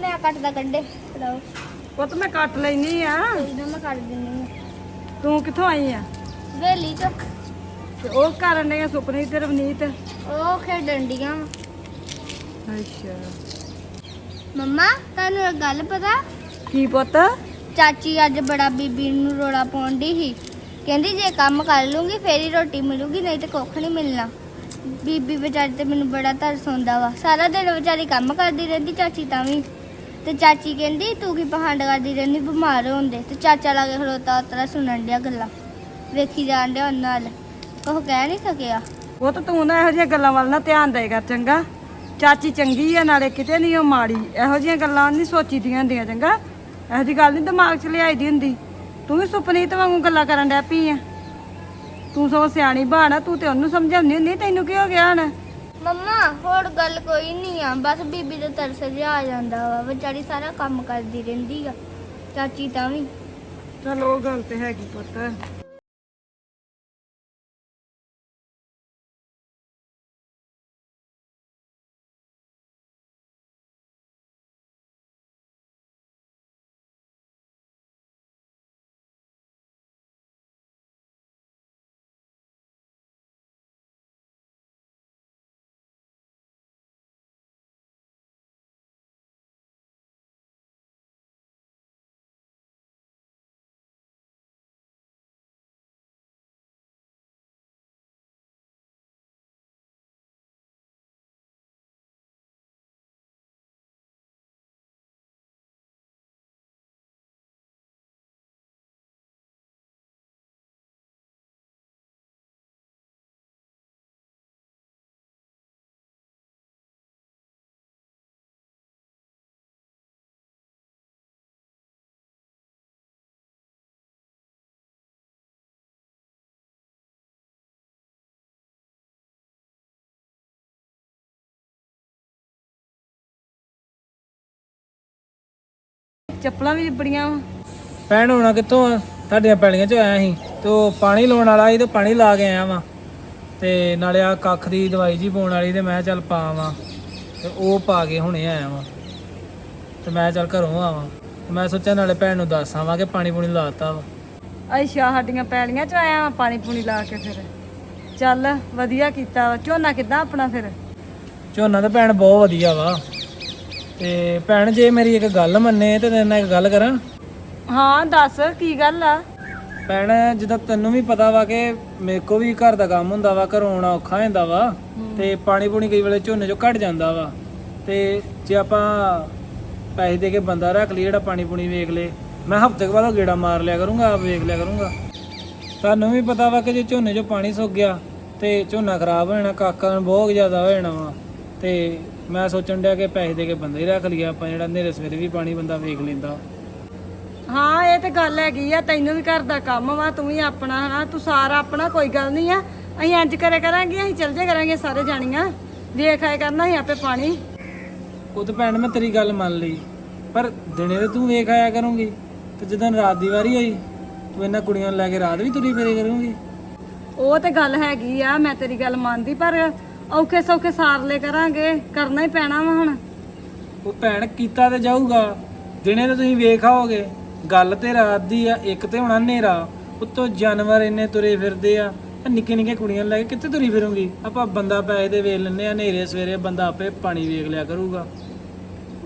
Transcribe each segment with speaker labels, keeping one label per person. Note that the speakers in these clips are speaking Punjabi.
Speaker 1: ਮੈਂ ਕੱਟਦਾ ਕੰਡੇ ਲਓ
Speaker 2: ਪੁੱਤ ਮੈਂ ਕੱਟ ਲੈਣੀ ਆ।
Speaker 1: ਕੋਈ ਨਾ ਮੈਂ ਕੱਟ ਹਾਂ
Speaker 2: ਤੂੰ ਕਿੱਥੋਂ ਆਈ ਆ?
Speaker 1: ਵੇਲੀ ਤੋਂ।
Speaker 2: ਤੇ ਉਹ ਕਰਨ ਨੇ ਸੁਪਨੇ ਤੇ ਰਵਨੀਤ?
Speaker 1: ਉਹ ਖੇਡਣ ਡੀਆਂ
Speaker 2: ਅੱਛਾ।
Speaker 1: ਮੰਮਾ ਤੁਹਾਨੂੰ ਇੱਕ ਗੱਲ ਪਤਾ?
Speaker 2: ਕੀ ਪੁੱਤ?
Speaker 1: ਚਾਚੀ ਅੱਜ ਬੜਾ ਬੀਬੀ ਨੂੰ ਰੋੜਾ ਪਾਉਂਦੀ ਸੀ। ਕਹਿੰਦੀ ਜੇ ਕੰਮ ਕਰ ਲੂੰਗੀ ਫੇਰ ਹੀ ਰੋਟੀ ਮਿਲੂਗੀ ਨਹੀਂ ਤੇ ਕੁੱਖ ਨਹੀਂ ਮਿਲਣਾ। ਬੀਬੀ ਵਿਚਾਰੀ ਤੇ ਮੈਨੂੰ ਬੜਾ ਤਰਸ ਆਉਂਦਾ ਵਾ। ਸਾਰਾ ਦਿਨ ਵਿਚਾਰੀ ਕੰਮ ਕਰਦੀ ਰਹਿੰਦੀ ਚਾਚੀ ਤਾਂ ਵੀ। ਤੇ ਚਾਚੀ ਕਹਿੰਦੀ, ਤੂੰ ਕੀ ਪਹਾੜ ਕਰਦੀ ਰਹਿੰਦੀ, ਬਿਮਾਰ ਹੁੰਦੇ। ਤੇ ਚਾਚਾ ਲਾਗੇ ਖਲੋਤਾ, ਉਤਰਾ ਸੁਣਨ ਡਿਆ ਗੱਲਾਂ। ਵੇਖੀ ਜਾਣ ਡਿਆ ਉਹਨਾਂ ਨਾਲ ਉਹ ਕਹਿ ਨਹੀਂ ਸਕਿਆ।
Speaker 2: ਉਹ ਤਾਂ ਤੂੰ ਨਾ ਇਹੋ ਜਿਹੀਆਂ ਗੱਲਾਂ ਵੱਲ ਨਾ ਧਿਆਨ ਦੇ ਚੰਗਾ। ਚਾਚੀ ਚੰਗੀ ਆ, ਨਾਲੇ ਕਿਤੇ ਨਹੀਂ ਉਹ ਮਾੜੀ। ਇਹੋ ਜਿਹੀਆਂ ਗੱਲਾਂ ਨਹੀਂ ਸੋਚੀਦੀਆਂ ਹੁੰਦੀਆਂ ਚੰਗਾ। ਇਹੋ ਜਿਹੀ ਗੱਲ ਨਹੀਂ ਦਿਮਾਗ 'ਚ ਲਿਆਈ ਦੀ ਹੁੰਦੀ। ਤੂੰ ਵੀ ਸੁਪਨੀਤ ਵਾਂਗੂ ਗੱਲਾਂ ਕਰਨ ਡੈ ਪਈ ਆ। ਤੂੰ ਸੋ ਸਿਆਣੀ ਬਾਣਾ ਤੂੰ ਤੇ ਉਹਨੂੰ ਸਮਝਾਉਂਦੀ ਹੁੰਦੀ, ਤੈਨੂੰ ਕੀ ਹੋ ਗਿਆ ਹੁਣ?
Speaker 1: ਮੰਮਾ, ਹੋਰ ਗੱਲ ਕੋਈ ਨਹੀਂ ਆ। ਬਸ ਬੀਬੀ ਦਾ ਤਰਸ ਜਿਹਾ ਆ ਜਾਂਦਾ ਵਾ। ਵਿਚਾਰੀ ਸਾਰਾ ਕੰਮ ਕਰਦੀ ਰਹਿੰਦੀ ਆ। ਚਾਚੀ ਤਾਂ ਵੀ।
Speaker 2: ਚਲ ਉਹ ਗੱਲ ਤੇ ਹੈਗੀ ਪੁੱਤ। ਚੱਪਲਾਂ ਵੀ ਬੜੀਆਂ ਵਾਂ।
Speaker 3: ਭੈਣ ਹੋਣਾ ਕਿੱਥੋਂ ਆ? ਤੁਹਾਡੀਆਂ ਪੈਲੀਆਂ ਚ ਆਇਆ ਸੀ ਤੇ ਉਹ ਪਾਣੀ ਲਾਉਣ ਵਾਲਾ ਸੀ ਤੇ ਪਾਣੀ ਲਾ ਕੇ ਆਇਆ ਵਾਂ। ਤੇ ਨਾਲੇ ਆ ਕੱਖ ਦੀ ਦਵਾਈ ਜੀ ਪਾਉਣ ਵਾਲੀ ਤੇ ਮੈਂ ਚੱਲ ਪਾਵਾਂ। ਤੇ ਉਹ ਪਾ ਕੇ ਹੁਣੇ ਆਇਆ ਵਾਂ। ਤੇ ਮੈਂ ਚੱਲ ਘਰੋਂ ਆਵਾਂ। ਤੇ ਮੈਂ ਸੋਚਿਆ ਨਾਲੇ ਭੈਣ ਨੂੰ ਦੱਸ ਆਵਾਂ ਕਿ ਪਾਣੀ ਪੂਣੀ ਲਾਤਾ ਵਾ।
Speaker 2: ਅੱਛਾ ਸਾਡੀਆਂ ਪੈਲੀਆਂ 'ਚ ਆਇਆ ਵਾਂ ਪਾਣੀ ਪੂਣੀ ਲਾ ਕੇ ਫਿਰ। ਚੱਲ ਵਧੀਆ ਕੀਤਾ ਵਾ। ਝੋਨਾ ਕਿੱਦਾਂ ਆਪਣਾ ਫਿਰ?
Speaker 3: ਝੋਨਾ ਤਾਂ ਭੈਣ ਬਹੁਤ ਵਧੀਆ ਵਾ। ਤੇ ਭੈਣ ਜੇ ਮੇਰੀ ਇੱਕ ਗੱਲ ਮੰਨੇ ਤੇ ਤੇਰੇ ਨਾਲ ਇੱਕ ਗੱਲ ਕਰਾਂ?
Speaker 2: ਹਾਂ ਦੱਸ ਕੀ ਗੱਲ ਆ?
Speaker 3: ਭੈਣ ਜਿੱਦਾਂ ਤੈਨੂੰ ਵੀ ਪਤਾ ਵਾ ਕਿ ਮੇਰੇ ਕੋ ਵੀ ਘਰ ਦਾ ਕੰਮ ਹੁੰਦਾ ਵਾ ਘਰੋਂ ਆਉਣਾ ਔਖਾ ਹੋ ਜਾਂਦਾ ਵਾ ਤੇ ਪਾਣੀ ਪੂਣੀ ਕਈ ਵੇਲੇ ਝੋਨੇ ਚੋਂ ਘਟ ਜਾਂਦਾ ਵਾ ਤੇ ਜੇ ਆਪਾਂ ਪੈਸੇ ਦੇ ਕੇ ਬੰਦਾ ਰੱਖ ਲਈ ਜਿਹੜਾ ਪਾਣੀ ਪੂਣੀ ਵੇਖ ਲੇ ਮੈਂ ਹਫ਼ਤੇ ਕੁ ਬਾਅਦ ਉਹ ਗੇੜਾ ਮਾਰ ਲਿਆ ਕਰੂੰਗਾ ਆਪ ਵੇਖ ਲਿਆ ਕਰੂੰਗਾ। ਤੁਹਾਨੂੰ ਵੀ ਪਤਾ ਵਾ ਕਿ ਜੇ ਝੋਨੇ ਚੋਂ ਪਾਣੀ ਸੁੱਕ ਗਿਆ ਤੇ ਝੋਨਾ ਖਰਾਬ ਹੋ ਜਾਣਾ ਕਾਕਾ ਨੂੰ ਬਹੁਤ ਜ਼ਿਆਦਾ ਹੋ ਜਾਣਾ ਵਾ ਤੇ ਮੈਂ ਸੋਚਣ ਡਿਆ ਕਿ ਪੈਸੇ ਦੇ ਕੇ ਬੰਦਾ ਹੀ ਰੱਖ ਲਿਆ ਆਪਾਂ ਜਿਹੜਾ ਨੇਰੇ ਸਵੇਰੇ ਵੀ ਪਾਣੀ ਬੰਦਾ ਵੇਖ ਲੈਂਦਾ।
Speaker 2: ਹਾਂ ਇਹ ਤੇ ਗੱਲ ਹੈਗੀ ਆ ਤੈਨੂੰ ਵੀ ਘਰ ਦਾ ਕੰਮ ਵਾ ਤੂੰ ਵੀ ਆਪਣਾ ਹਨਾ ਤੂੰ ਸਾਰਾ ਆਪਣਾ ਕੋਈ ਗੱਲ ਨਹੀਂ ਆ। ਅਸੀਂ ਇੰਜ ਕਰੇ ਕਰਾਂਗੇ ਅਸੀਂ ਚੱਲ ਜਾ ਕਰਾਂਗੇ ਸਾਰੇ ਜਾਣੀਆਂ। ਵੇਖ ਆਏ ਕਰਨਾ ਅਸੀਂ ਆਪੇ ਪਾਣੀ।
Speaker 3: ਉਹ ਤਾਂ ਭੈਣ ਮੈਂ ਤੇਰੀ ਗੱਲ ਮੰਨ ਲਈ। ਪਰ ਦਿਨੇ ਤੇ ਤੂੰ ਵੇਖ ਆਇਆ ਕਰੂੰਗੀ ਤੇ ਜਦੋਂ ਰਾਤ ਦੀ ਵਾਰੀ ਹੋਈ ਤੂੰ ਇਹਨਾਂ ਕੁੜੀਆਂ ਨੂੰ ਲੈ ਕੇ ਰਾਤ ਵੀ ਤੁਰੀ ਫਿਰੇ ਕਰੂੰਗੀ।
Speaker 2: ਉਹ ਤੇ ਗੱਲ ਹੈਗੀ ਆ ਮੈਂ ਤੇਰੀ ਗੱਲ ਮੰਨਦੀ ਪਰ ਔਖੇ ਸੌਖੇ ਸਾਰਲੇ ਕਰਾਂਗੇ ਕਰਨਾ ਹੀ ਪੈਣਾ ਵਾ ਹੁਣ।
Speaker 3: ਉਹ ਭੈਣ ਕੀਤਾ ਤੇ ਜਾਊਗਾ ਦਿਨੇ ਤੇ ਤੁਸੀਂ ਵੇਖ ਆਓਗੇ ਗੱਲ ਤੇ ਰਾਤ ਦੀ ਆ ਇੱਕ ਤੇ ਹੋਣਾ ਹਨੇਰਾ ਉੱਤੋਂ ਜਾਨਵਰ ਇੰਨੇ ਤੁਰੇ ਫਿਰਦੇ ਆ ਨਿੱਕੇ ਨਿੱਕੇ ਕੁੜੀਆਂ ਲੈ ਕੇ ਕਿੱਥੇ ਤੁਰੀ ਫਿਰੂੰਗੀ? ਆਪਾਂ ਬੰਦਾ ਪੈਸੇ ਦੇ ਵੇਖ ਲੈਨੇ ਆ ਹਨੇਰੇ ਸਵੇਰੇ ਬੰਦਾ ਆਪੇ ਪਾਣੀ ਵੇਖ ਲਿਆ ਕਰੂਗਾ।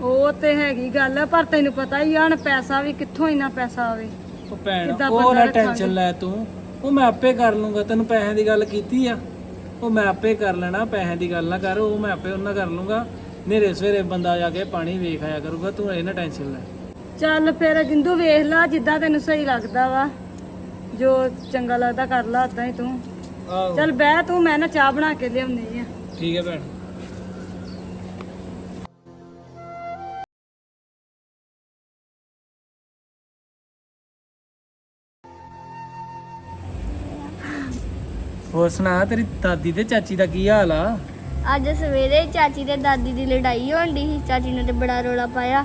Speaker 2: ਉਹ ਤੇ ਹੈਗੀ ਗੱਲ ਪਰ ਤੈਨੂੰ ਪਤਾ ਹੀ ਆ ਹੁਣ ਪੈਸਾ ਵੀ ਕਿੱਥੋਂ ਇੰਨਾ ਪੈਸਾ ਆਵੇ?
Speaker 3: ਉਹ ਭੈਣ
Speaker 2: ਕਿੱਦਾਂ
Speaker 3: ਉਹ
Speaker 2: ਬੰਦਾ
Speaker 3: ਨਾ
Speaker 2: ਰੱਖਾਂਗੇ?
Speaker 3: ਟੈਨਸ਼ਨ ਲੈ ਤੂੰ ਉਹ ਮੈਂ ਆਪੇ ਕਰ ਲੂੰਗਾ ਤੈਨੂੰ ਪੈਸਿਆਂ ਦੀ ਗੱਲ ਕੀਤੀ ਆ। ਉਹ ਮੈਂ ਆਪੇ ਕਰ ਲੈਣਾ ਪੈਸਿਆਂ ਦੀ ਗੱਲ ਨਾ ਕਰ ਉਹ ਮੈਂ ਆਪੇ ਉਹਨਾਂ ਕਰ ਲੂੰਗਾ ਹਨੇਰੇ ਸਵੇਰੇ ਬੰਦਾ ਜਾ ਕੇ ਪਾਣੀ ਵੇਖ ਆਇਆ ਕਰੂਗਾ ਤੂੰ ਇਹ ਨਾ ਟੈਨਸ਼ਨ ਲੈ।
Speaker 2: ਚੱਲ ਫਿਰ ਜਿੰਦੂ ਵੇਖ ਲਾ ਜਿੱਦਾਂ ਤੈਨੂੰ ਸਹੀ ਲੱਗਦਾ ਵਾ। ਜੋ ਚੰਗਾ ਲੱਗਦਾ ਕਰ ਲਾ ਉਦਾਂ ਹੀ ਤੂੰ।
Speaker 3: ਆਹੋ।
Speaker 2: ਚੱਲ ਬਹਿ ਤੂੰ ਮੈਂ ਨਾ ਚਾਹ ਬਣਾ ਕੇ ਲਿਆਉਣੀ ਆ।
Speaker 3: ਠੀਕ ਹੈ ਭੈਣ। ਹੋਰ ਸੁਣਾ ਤੇਰੀ ਦਾਦੀ ਤੇ ਚਾਚੀ ਦਾ ਕੀ ਹਾਲ ਆ?
Speaker 1: ਅੱਜ ਸਵੇਰੇ ਚਾਚੀ ਤੇ ਦਾਦੀ ਦੀ ਲੜਾਈ ਹੋਣ ਡਈ ਸੀ। ਚਾਚੀ ਨੇ ਤੇ ਬੜਾ ਰੋਲਾ ਪਾਇਆ।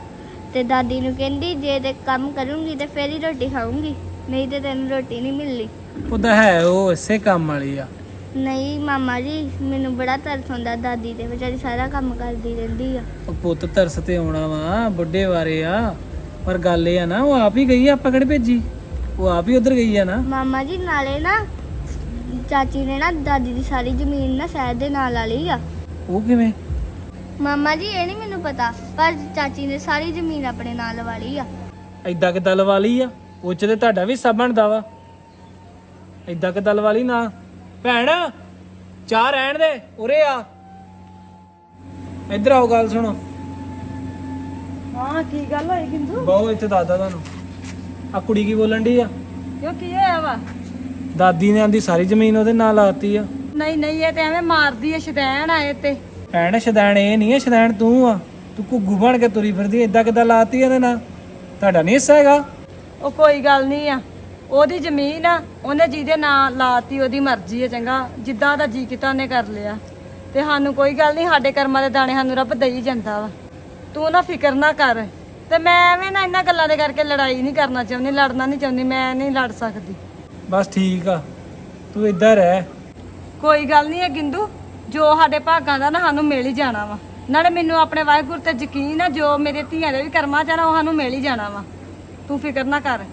Speaker 1: ਤੇ ਦਾਦੀ ਨੂੰ ਕਹਿੰਦੀ ਜੇ ਤੇ ਕੰਮ ਕਰੂੰਗੀ ਤੇ ਫੇਰ ਹੀ ਰੋਟੀ ਖਾਊਂਗੀ। ਨਹੀਂ ਤੇ ਤੈਨੂੰ ਰੋਟੀ ਨਹੀਂ ਮਿਲਣੀ।
Speaker 3: ਉਹਦਾ ਹੈ ਉਹ ਇਸੇ ਕੰਮ ਵਾਲੀ ਆ।
Speaker 1: ਨਹੀਂ ਮਾਮਾ ਜੀ ਮੈਨੂੰ ਬੜਾ ਤਰਸ ਆਉਂਦਾ। ਦਾਦੀ ਤੇ ਵਿਚਾਰੀ ਸਾਰਾ ਕੰਮ ਕਰਦੀ ਰਹਿੰਦੀ ਆ।
Speaker 3: ਉਹ ਪੁੱਤ ਤਰਸ ਤੇ ਆਉਣਾ ਵਾ ਬੁੱਢੇ ਵਾਰੇ ਆ। ਪਰ ਗੱਲ ਇਹ ਆ ਨਾ ਉਹ ਆਪ ਹੀ ਗਈ ਆ, ਆਪਾਂ ਕਿਹੜੇ ਭੇਜੀ? ਉਹ ਆਪ ਹੀ ਉਧਰ ਗਈ ਆ ਨਾ।
Speaker 1: ਮਾਮਾ ਜੀ ਨਾਲੇ ਨਾ ਚਾਚੀ ਨੇ ਨਾ ਦਾਦੀ ਦੀ ਸਾਰੀ ਜ਼ਮੀਨ ਨਾ ਸ਼ਹਿਰ ਦੇ ਨਾਲ ਲਾ ਲਈ ਆ।
Speaker 3: ਉਹ ਕਿਵੇਂ?
Speaker 1: ਮਾਮਾ ਜੀ ਇਹ ਨਹੀਂ ਮੈਨੂੰ ਪਤਾ ਪਰ ਚਾਚੀ ਨੇ ਸਾਰੀ ਜ਼ਮੀਨ ਆਪਣੇ ਨਾਲ ਲਵਾ ਲਈ ਆ।
Speaker 3: ਐਦਾਂ ਕਿਦਾਂ ਲਵਾ ਲਈ ਆ? ਉਹ ਚ ਤੇ ਤੁਹਾਡਾ ਵੀ ਹਿੱਸਾ ਬਣਦਾ ਵਾ। ਐਦਾਂ ਕਿਦਾਂ ਲਵਾ ਲਈ ਨਾ? ਭੈਣ ਚਾਹ ਰਹਿਣ ਦੇ ਉਰੇ ਆ। ਇੱਧਰ ਆਓ ਗੱਲ ਸੁਣੋ।
Speaker 2: ਹਾਂ ਕੀ ਗੱਲ ਹੋਈ ਕਿੰਦੂ
Speaker 3: ਬਹੁ ਇੱਥੇ ਦਾਦਾ ਤੁਹਾਨੂੰ। ਆ ਕੁੜੀ ਕੀ ਬੋਲਣ ਦੀ ਆ?
Speaker 2: ਕਿਉਂ ਕੀ ਹੋਇਆ ਵਾ?
Speaker 3: ਦਾਦੀ ਨੇ ਆਂਦੀ ਸਾਰੀ ਜ਼ਮੀਨ ਉਹਦੇ ਨਾਲ ਲਾਤੀ ਆ।
Speaker 2: ਨਹੀਂ ਨਹੀਂ ਇਹ ਤੇ ਐਵੇਂ ਮਾਰਦੀ ਐ ਸ਼ਦੈਣ ਆਏ ਤੇ।
Speaker 3: ਭੈਣ ਸ਼ਦੈਣ ਇਹ ਨਹੀਂ ਹੈ ਸ਼ਦੈਣ ਤੂੰ ਆ। ਤੂੰ ਘੁੱਗੂ ਬਣ ਕੇ ਤੁਰੀ ਫਿਰਦੀ ਏਦਾਂ ਕਿਦਾਂ ਲਾਤੀ ਇਹਦੇ ਨਾਲ ਤੁਹਾਡਾ ਨਹੀਂ ਹਿੱਸਾ ਹੈਗਾ?
Speaker 2: ਉਹ ਕੋਈ ਗੱਲ ਨਹੀਂ ਆ। ਉਹਦੀ ਜ਼ਮੀਨ ਆ ਉਹਨੇ ਜਿਹਦੇ ਨਾਂ ਲਾਤੀ ਉਹਦੀ ਮਰਜ਼ੀ ਹੈ ਚੰਗਾ। ਜਿੱਦਾਂ ਦਾ ਜੀ ਕੀਤਾ ਉਹਨੇ ਕਰ ਲਿਆ। ਤੇ ਸਾਨੂੰ ਕੋਈ ਗੱਲ ਨਹੀਂ ਸਾਡੇ ਕਰਮਾਂ ਦੇ ਦਾਣੇ ਸਾਨੂੰ ਰੱਬ ਦੇਈ ਜਾਂਦਾ ਵਾ। ਤੂੰ ਨਾ ਫਿਕਰ ਨਾ ਕਰ। ਤੇ ਮੈਂ ਐਵੇਂ ਨਾ ਇਹਨਾਂ ਗੱਲਾਂ ਦੇ ਕਰਕੇ ਲੜਾਈ ਨਹੀਂ ਕਰਨਾ ਚਾਹੁੰਦੀ ਲੜਨਾ ਨਹੀਂ ਚਾਹੁੰਦੀ ਮੈਂ ਨਹੀਂ ਲੜ ਸਕਦੀ।
Speaker 3: ਬਸ ਠੀਕ ਆ। ਤੂੰ ਇੱਧਰ ਰਹਿ।
Speaker 2: ਕੋਈ ਗੱਲ ਨਹੀਂ ਹੈ ਗਿੰਦੂ ਜੋ ਸਾਡੇ ਭਾਗਾਂ ਦਾ ਨਾ ਸਾਨੂੰ ਮਿਲ ਹੀ ਜਾਣਾ ਵਾ। ਨਾਲੇ ਮੈਨੂੰ ਆਪਣੇ ਵਾਹਿਗੁਰੂ ਤੇ ਯਕੀਨ ਆ ਜੋ ਮੇਰੇ ਧੀਆਂ ਦੇ ਵੀ ਕਰਮਾਂ ਚ ਆ ਨਾ ਉਹ ਸਾਨੂੰ ਮਿਲ ਹੀ ਜਾਣਾ ਵਾ। ਤੂੰ ਫਿਕਰ ਨਾ ਕਰ।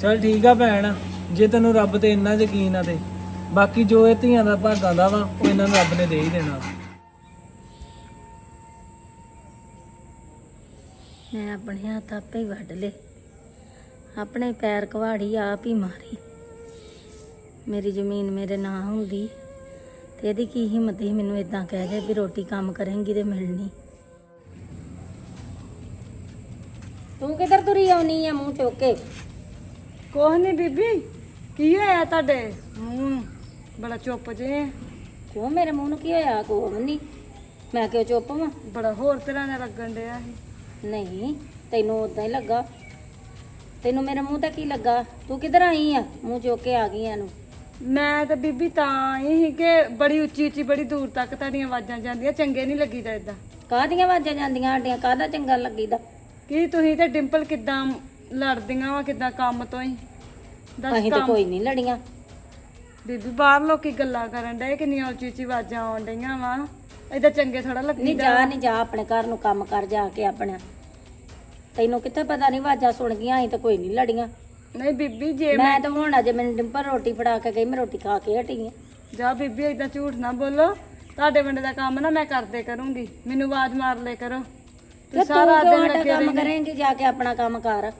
Speaker 3: ਚਲ ਠੀਕ ਆ ਭੈਣ ਜੇ ਤੈਨੂੰ ਰੱਬ ਤੇ ਇੰਨਾ ਯਕੀਨ ਆ ਤੇ। ਬਾਕੀ ਜੋ ਇਹ ਧੀਆਂ ਦਾ ਭਾਗਾਂ ਦਾ ਵਾ ਉਹ ਇਹਨਾਂ ਨੂੰ ਰੱਬ ਨੇ ਦੇ ਹੀ ਦੇਣਾ।
Speaker 4: ਮੈਂ ਆਪਣੇ ਹੱਥ ਆਪੇ ਹੀ ਵੱਢ ਲੇ ਆਪਣੇ ਪੈਰ ਕਵਾੜੀ ਆਪ ਹੀ ਮਾਰੀ। ਮੇਰੀ ਜ਼ਮੀਨ ਮੇਰੇ ਨਾਂ ਹੁੰਦੀ ਤੇ ਇਹਦੀ ਕੀ ਹਿੰਮਤ ਸੀ ਮੈਨੂੰ ਇਦਾਂ ਕਹਿ ਦੇ ਵੀ ਰੋਟੀ ਕੰਮ ਕਰੇਂਗੀ ਤੇ ਮਿਲਣੀ। ਤੂੰ ਕਿੱਧਰ ਤੁਰੀ ਆਉਣੀ ਆ ਮੂੰਹ ਚੁੱਕ ਕੇ?
Speaker 2: ਕੋਹ ਨਹੀਂ ਬੀਬੀ ਕੀ ਹੋਇਆ ਤੁਹਾਡੇ? ਹੂੰ ਬੜਾ ਚੁੱਪ ਜੇ।
Speaker 4: ਕਿਉਂ ਮੇਰੇ ਮੂੰਹ ਨੂੰ ਕੀ ਹੋਇਆ? ਕੋਈ ਨਹੀਂ ਮੈਂ ਕਿਉਂ ਚੁੱਪ ਵਾਂ?
Speaker 2: ਬੜਾ ਹੋਰ ਤਰ੍ਹਾਂ ਦਾ ਲੱਗਣ ਡਿਆ ਸੀ।
Speaker 4: ਨਹੀਂ ਤੈਨੂੰ ਉਦਾਂ ਹੀ ਲੱਗਾ। ਤੈਨੂੰ ਮੇਰੇ ਮੂੰਹ ਤੇ ਕੀ ਲੱਗਾ? ਤੂੰ ਕਿੱਧਰ ਆਈ ਆ? ਮੂੰਹ ਚੁੱਕ ਕੇ ਆ ਗਈ ਆ ਨੂੰ
Speaker 2: ਮੈਂ ਤਾਂ ਬੀਬੀ ਤਾਂ ਆਈ ਸੀ ਕਿ ਬੜੀ ਉੱਚੀ ਉੱਚੀ ਬੜੀ ਦੂਰ ਤੱਕ ਤੁਹਾਡੀਆਂ ਆਵਾਜ਼ਾਂ ਜਾਂਦੀਆਂ ਚੰਗੇ ਨਹੀਂ ਲੱਗੀਦਾ ਇਦਾਂ
Speaker 4: ਕਾਹਦੀਆਂ ਆਵਾਜ਼ਾਂ ਜਾਂਦੀਆਂ ਸਾਡੀਆਂ? ਕਾਹਦਾ ਚੰਗਾ ਲੱਗੀਦਾ?
Speaker 2: ਕੀ ਤੁਸੀਂ ਤੇ ਡਿੰਪਲ ਕਿਦਾਂ ਲੜਦੀਆਂ ਵਾ ਕਿਦਾਂ ਕੰਮ ਤੋਂ ਹੀ? ਦੱਸ
Speaker 4: ਅਸੀਂ ਤਾਂ
Speaker 2: ਕੰਮ।
Speaker 4: ਕੋਈ ਨਹੀਂ ਲੜੀਆਂ।
Speaker 2: ਬੀਬੀ ਬਾਹਰ ਲੋਕੀ ਗੱਲਾਂ ਕਰਨ ਡਏ ਕਿੰਨੀਆਂ ਉੱਚੀ ਉੱਚੀ ਆਵਾਜ਼ਾਂ ਆਉਣ ਡਈਆਂ ਵਾ। ਏਦਾਂ ਚੰਗੇ ਥੋੜਾ
Speaker 4: ਨਹੀਂ
Speaker 2: ਲੱਗੀਦਾ।
Speaker 4: ਜਾ ਨਹੀਂ ਜਾ ਆਪਣੇ ਘਰ ਨੂੰ ਕੰਮ ਕਰ ਜਾ ਕੇ ਆਪਣਾ। ਤੈਨੂੰ ਕਿੱਥੇ ਪਤਾ ਨਹੀਂ ਆਵਾਜ਼ਾਂ ਸੁਣ ਗਈਆਂ ਅਸੀਂ ਤਾਂ ਕੋਈ ਨਹੀਂ ਲੜੀਆਂ।
Speaker 2: ਨਹੀਂ ਬੀਬੀ ਜੇ
Speaker 4: ਮੈਂ ਤਾਂ ਹੁਣ ਅਜੇ ਮੈਨੂੰ ਡਿੰਪਲ ਰੋਟੀ ਫੜਾ ਕੇ ਗਈ ਮੈਂ ਰੋਟੀ ਖਾ ਕੇ ਹਟੀ ਆ।
Speaker 2: ਜਾ ਬੀਬੀ ਏਦਾਂ ਝੂਠ ਨਾ ਬੋਲੋ। ਤੁਹਾਡੇ ਬੰਦੇ ਦਾ ਕੰਮ ਨਾ ਮੈਂ ਕਰਦੇ ਕਰੂੰਗੀ। ਮੈਨੂੰ ਆਵਾਜ਼ ਮਾਰ ਲੈ ਕਰੋ।
Speaker 4: ਤੇ
Speaker 2: ਸਾਰਾ ਦਿਨ
Speaker 4: ਸਾਡਾ
Speaker 2: ਲੱਗੇ
Speaker 4: ਕੰਮ ਕਰੇਂਗੀ ਜਾ ਕੇ ਆਪਣਾ ਕੰਮ ਕਰ।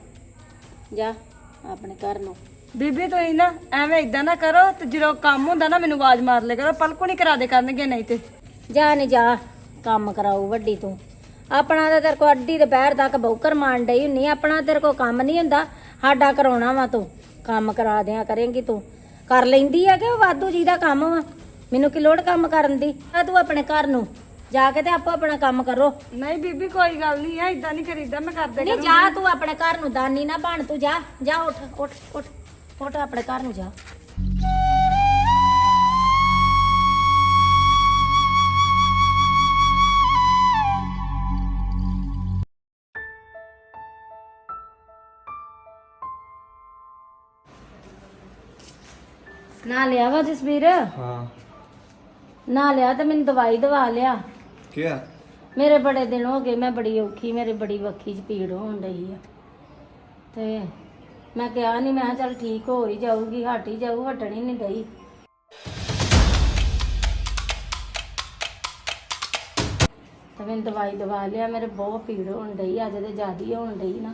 Speaker 4: ਜਾ ਆਪਣੇ ਘਰ ਨੂੰ।
Speaker 2: ਬੀਬੀ ਤੁਸੀਂ ਨਾ ਐਵੇਂ ਇਦਾਂ ਨਾ ਕਰੋ ਤੇ ਜਦੋਂ ਕੰਮ ਹੁੰਦਾ ਨਾ ਮੈਨੂੰ ਆਵਾਜ਼ ਮਾਰ ਲਿਆ ਕਰੋ। ਪਲਕੋ ਨਹੀਂ ਕਰਾ ਦੇ ਕਰਨਗੇ ਨਹੀਂ ਤੇ।
Speaker 4: ਜਾ ਨਹੀਂ ਜਾ ਕੰਮ ਕਰਾਓ ਵੱਡੀ ਤੂੰ। ਆਪਣਾ ਤਾਂ ਤੇਰੇ ਕੋ ਅੱਡੀ ਦੇ ਪੈਰ ਤੱਕ ਬੌਕਰ ਮਾਰਨ ਡਈ ਹੁੰਨੀ ਆਪਣਾ ਤੇਰੇ ਕੋ ਕੰਮ ਨਹੀਂ ਹੁੰਦਾ। ਸਾਡਾ ਕਰਾਉਣਾ ਵਾ ਤੂੰ ਕੰਮ ਕਰਾ ਦਿਆਂ ਕਰੇਂਗੀ ਤੂੰ। ਕਰ ਲੈਂਦੀ ਆ ਕਿ ਉਹ ਵਾਧੂ ਜੀ ਦਾ ਕੰਮ ਵਾ? ਮੈਨੂੰ ਕੀ ਲੋੜ ਕੰਮ ਕਰਨ ਦੀ? ਆ ਤੂੰ ਆਪਣੇ ਘਰ ਨੂੰ ਜਾ ਕੇ ਤੇ ਆਪੋ ਆਪਣਾ ਕੰਮ ਕਰੋ।
Speaker 2: ਨਹੀਂ ਬੀਬੀ ਕੋਈ ਗੱਲ ਨਹੀਂ ਹੈ ਇਦਾਂ ਨਹੀਂ ਕਰੀਦਾ ਮੈਂ ਕਰਦੇ
Speaker 4: ਨਹੀਂ ਜਾ ਤੂੰ ਆਪਣੇ ਘਰ ਨੂੰ ਦਾਨੀ ਨਾ ਬਣ ਤੂੰ ਜਾ ਜਾ ਉੱਠ ਉੱਠ ਉੱਠ। ਉੱਠ ਆਪਣੇ ਘਰ ਨੂੰ ਜਾ। ਨਾ ਲਿਆ ਵਾ ਜਸਵੀਰ?
Speaker 5: ਹਾਂ।
Speaker 4: ਨਾ ਲਿਆ ਤੇ ਮੈਨੂੰ ਦਵਾਈ ਦਵਾ ਲਿਆ।
Speaker 5: ਕੀ ਆ
Speaker 4: ਮੇਰੇ ਬੜੇ ਦਿਨ ਹੋ ਗਏ ਮੈਂ ਬੜੀ ਔਖੀ ਮੇਰੇ ਬੜੀ ਵੱਖੀ 'ਚ ਪੀੜ ਹੋਣ ਡਈ ਆ। ਤੇ ਮੈਂ ਕਿਹਾ ਨਹੀਂ ਮੈਂ ਚੱਲ ਠੀਕ ਹੋ ਹੀ ਜਾਊਗੀ ਹਟ ਹੀ ਜਾਊ ਹਟਣ ਹੀ ਨਹੀਂ ਡਈ। ਤੇ ਮੈਂ ਦਵਾਈ ਦਵਾ ਲਿਆ ਮੇਰੇ ਬਹੁਤ ਪੀੜ ਹੋਣ ਡਈ ਅੱਜ ਤੇ ਜ਼ਿਆਦੀ ਹੋਣ ਡਈ ਨਾ।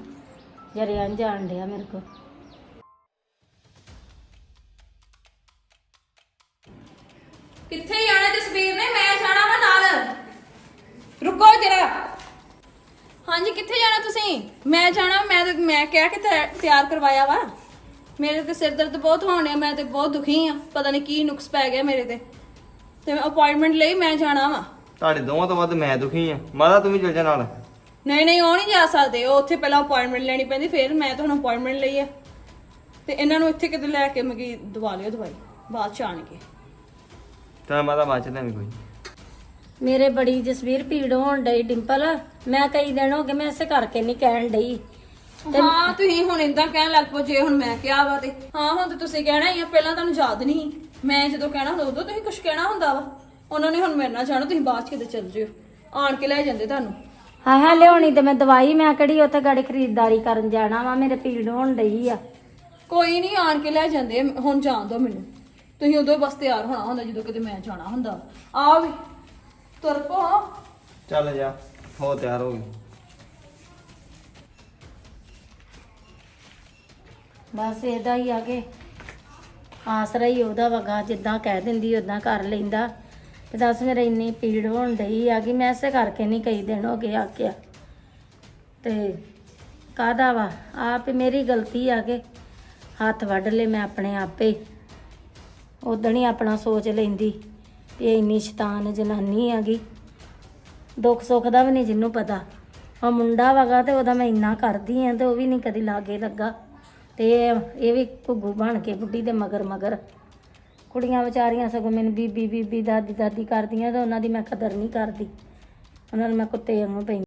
Speaker 4: ਜਰਿਆਂ ਜਾਣ ਡਿਆ ਮੇਰੇ ਕੋ
Speaker 6: ਮੈਂ ਕਿਹਾ ਕਿ ਤਿਆ- ਤਿਆਰ ਕਰਵਾਇਆ ਵਾ। ਮੇਰੇ ਤੇ ਸਿਰ ਦਰਦ ਬਹੁਤ ਹੋਣ ਮੈਂ ਤੇ ਬਹੁਤ ਦੁਖੀ ਆ। ਪਤਾ ਨਹੀਂ ਕੀ ਨੁਕਸ ਪੈ ਗਿਆ ਮੇਰੇ ਤੇ। ਤੇ ਮੈਂ ਅਪਾਇੰਟਮੈਂਟ ਲਈ ਮੈਂ ਜਾਣਾ ਵਾ।
Speaker 5: ਤੁਹਾਡੇ ਦੋਵਾਂ ਤੋਂ ਵੱਧ ਮੈਂ ਦੁਖੀ ਆ। ਮਾਤਾ ਤੂੰ ਵੀ ਚਲ ਜਾ ਨਾਲ।
Speaker 6: ਨਹੀਂ ਨਹੀਂ ਉਹ ਨਹੀਂ ਜਾ ਸਕਦੇ। ਉਹ ਉੱਥੇ ਪਹਿਲਾਂ ਅਪਾਇੰਟਮੈਂਟ ਲੈਣੀ ਪੈਂਦੀ ਫਿਰ ਮੈਂ ਤੁਹਾਨੂੰ ਅਪਾਇੰਟਮੈਂਟ ਲਈ ਆ। ਤੇ ਇਹਨਾਂ ਨੂੰ ਇੱਥੇ ਕਿਤੇ ਲੈ ਕੇ ਮਗੀ ਦਵਾ ਲਿਓ ਦਵਾਈ। ਬਾਅਦ ਚ ਆਣ ਕੇ
Speaker 5: ਤਾਂ ਮਾਤਾ ਬਾਅਦ ਚ ਲੈਣੀ ਕੋਈ।
Speaker 4: ਮੇਰੇ ਬੜੀ ਜਸਵੀਰ ਪੀੜ ਹੋਣ ਡਈ ਡਿੰਪਲ। ਮੈਂ ਕਈ ਦਿਨ ਹੋ ਗਏ ਮੈਂ ਇਸੇ ਕਰਕੇ ਨਹੀਂ ਕਹਿਣ ਡਈ।
Speaker 6: ਹਾਂ ਤੁਸੀਂ ਹੁਣ ਇੰਦਾਂ ਕਹਿਣ ਲੱਗ ਪਓ ਜੇ ਹੁਣ ਮੈਂ ਕਿਹਾ ਵਾ ਤੇ। ਹਾਂ ਹੁਣ ਤੇ ਤੁਸੀਂ ਕਹਿਣਾ ਹੀ ਆ ਪਹਿਲਾਂ ਤੁਹਾਨੂੰ ਯਾਦ ਨਹੀਂ। ਮੈਂ ਜਦੋਂ ਕਹਿਣਾ ਹੁੰਦਾ ਉਦੋਂ ਤੁਸੀਂ ਕੁਝ ਕਹਿਣਾ ਹੁੰਦਾ ਵਾ। ਉਹਨਾਂ ਨੇ ਹੁਣ ਮੇਰੇ ਨਾਲ ਜਾਣਾ ਤੁਸੀਂ ਬਾਅਦ ਚ ਕਿਤੇ ਚੱਲ ਜਿਓ। ਆਣ ਕੇ ਲੈ ਜਾਂਦੇ ਤੁਹਾਨੂੰ।
Speaker 4: ਹਾਂ ਹਾਂ ਲਿਆਉਣੀ ਤੇ ਮੈਂ ਦਵਾਈ ਮੈਂ ਕਿਹੜੀ ਉੱਥੇ ਗਾੜੀ ਖਰੀਦਦਾਰੀ ਕਰਨ ਜਾਣਾ ਵਾ ਮੇਰੇ ਪੀੜ ਹੋਣ ਡਈ ਆ।
Speaker 6: ਕੋਈ ਨਹੀਂ ਆਣ ਕੇ ਲੈ ਜਾਂਦੇ ਹੁਣ ਜਾਣ ਦਿਓ ਮੈਨੂੰ। ਤੁਸੀਂ ਉਦੋਂ ਬਸ ਤਿਆਰ ਹੋਣਾ ਹੁੰਦਾ ਜਦੋਂ ਕਿਤੇ ਮੈਂ ਜਾਣਾ ਹੁੰਦਾ। ਆ ਵੀ ਤੁਰ ਪੋ
Speaker 5: ਚੱਲ ਜਾ ਹੋ ਤਿਆਰ ਹੋ ਗਈ।
Speaker 4: ਬਸ ਇਹਦਾ ਹੀ ਆ ਕੇ ਆਸਰਾ ਹੀ ਉਹਦਾ ਵਗਾ ਜਿੱਦਾਂ ਕਹਿ ਦਿੰਦੀ ਉਦਾਂ ਕਰ ਲੈਂਦਾ। ਤੇ ਦੱਸ ਮੇਰੇ ਇੰਨੀ ਪੀੜ ਹੋਣ ਡਈ ਆ ਕਿ ਮੈਂ ਐਸੇ ਕਰਕੇ ਨਹੀਂ ਕਈ ਦਿਨ ਹੋ ਗਏ ਆਖਿਆ। ਤੇ ਕਾਹਦਾ ਵਾ? ਆਪ ਮੇਰੀ ਗਲਤੀ ਆ ਕੇ ਹੱਥ ਵੱਢ ਲਏ ਮੈਂ ਆਪਣੇ ਆਪੇ। ਉਦਣ ਹੀ ਆਪਣਾ ਸੋਚ ਲੈਂਦੀ ਵੀ ਇਹ ਇੰਨੀ ਸ਼ੈਤਾਨ ਜਨਾਨੀ ਹੈਗੀ। ਦੁੱਖ ਸੁੱਖ ਦਾ ਵੀ ਨਹੀਂ ਜਿੰਨੂੰ ਪਤਾ। ਉਹ ਮੁੰਡਾ ਵਗਾ ਤੇ ਉਹਦਾ ਮੈਂ ਇੰਨਾ ਕਰਦੀ ਆ ਤੇ ਉਹ ਵੀ ਨਹੀਂ ਕਦੀ ਲਾਗੇ ਲੱਗਾ। ਤੇ ਇਹ ਵੀ ਘੁੱਗੂ ਬਣ ਕੇ ਬੁੱਢੀ ਦੇ ਮਗਰ ਮਗਰ। ਕੁੜੀਆਂ ਵਿਚਾਰੀਆਂ ਸਗੋਂ ਮੈਨੂੰ ਬੀਬੀ ਬੀਬੀ ਦਾਦੀ ਦਾਦੀ ਕਰਦੀਆਂ ਤਾਂ ਉਹਨਾਂ ਦੀ ਮੈਂ ਕਦਰ ਨਹੀਂ ਕਰਦੀ। ਉਹਨਾਂ ਨੂੰ ਮੈਂ ਕੁੱਤੇ ਵਾਂਗੂ ਪੈਂਦੀ।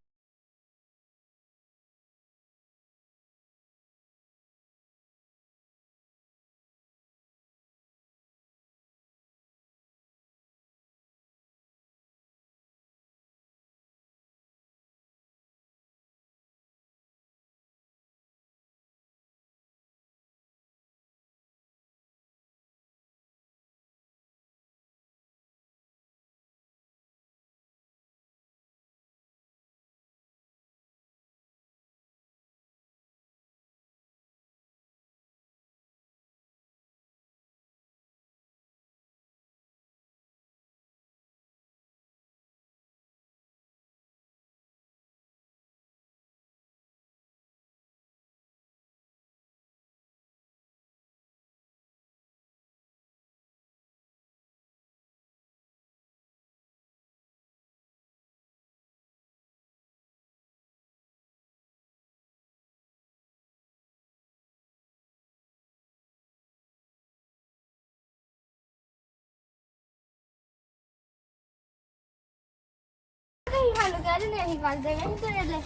Speaker 1: ਕਹੀਂ ਸਾਨੂੰ ਕਹਿ ਦਿੰਦੇ ਅਸੀਂ ਕਰ ਦੇਗੇ ਅਸੀਂ ਤੇਰੇ ਲਈ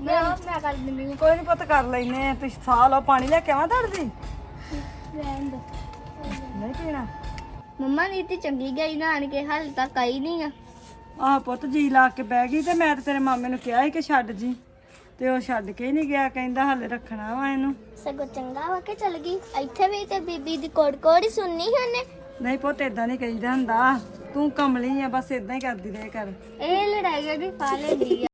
Speaker 1: ਮੈਂ ਮੈਂ ਕਰ ਦਿੰਦੀ ਹਾਂ।
Speaker 2: ਕੋਈ ਨਹੀਂ ਪੁੱਤ ਕਰ ਲੈਨੇ ਆ। ਤੁਸੀਂ ਸਾਹ ਲਓ ਪਾਣੀ ਲੈ ਕੇ ਆਵਾਂ ਤੁਹਾਡੀ
Speaker 1: ਰਹਿਣ ਦੋ।
Speaker 2: ਨਹੀਂ ਪੀਣਾ।
Speaker 1: ਮੰਮਾ ਨੀ ਤੇ ਚੰਗੀ ਗਈ ਨਾ ਆਣ ਕੇ ਹਾਲ ਤੱਕ ਆਈ ਨਹੀਂ ਆ।
Speaker 2: ਆਹ ਪੁੱਤ ਜੀ ਲਾ ਕੇ ਬਹਿ ਗਈ ਤੇ ਮੈਂ ਤੇ ਤੇਰੇ ਮਾਮੇ ਨੂੰ ਕਿਹਾ ਸੀ ਕਿ ਛੱਡ ਜੀ। ਤੇ ਉਹ ਛੱਡ ਕੇ ਨਹੀਂ ਗਿਆ ਕਹਿੰਦਾ ਹਲੇ ਰੱਖਣਾ ਵਾ ਇਹਨੂੰ।
Speaker 1: ਸਗੋਂ ਚੰਗਾ ਵਾ ਕੇ ਚਲ ਗਈ। ਇੱਥੇ ਵੀ ਤੇ ਬੀਬੀ ਦੀ ਕੋੜ ਕੋੜ ਹੀ ਸੁਣਨੀ ਉਹਨੇ।
Speaker 2: ਨਹੀਂ ਪੁੱਤ ਇਦਾਂ ਨਹੀਂ ਕਹੀਦਾ ਹੁੰਦਾ। ਤੂੰ ਕਮਲੀ ਆ ਬਸ ਇਦਾਂ ਹੀ ਕਰਦੀ ਰਹੇ ਕਰ।
Speaker 1: ਇਹ ਲੜਾਈ ਉਹਦੀ ਫਾ ਲੈਂਦੀ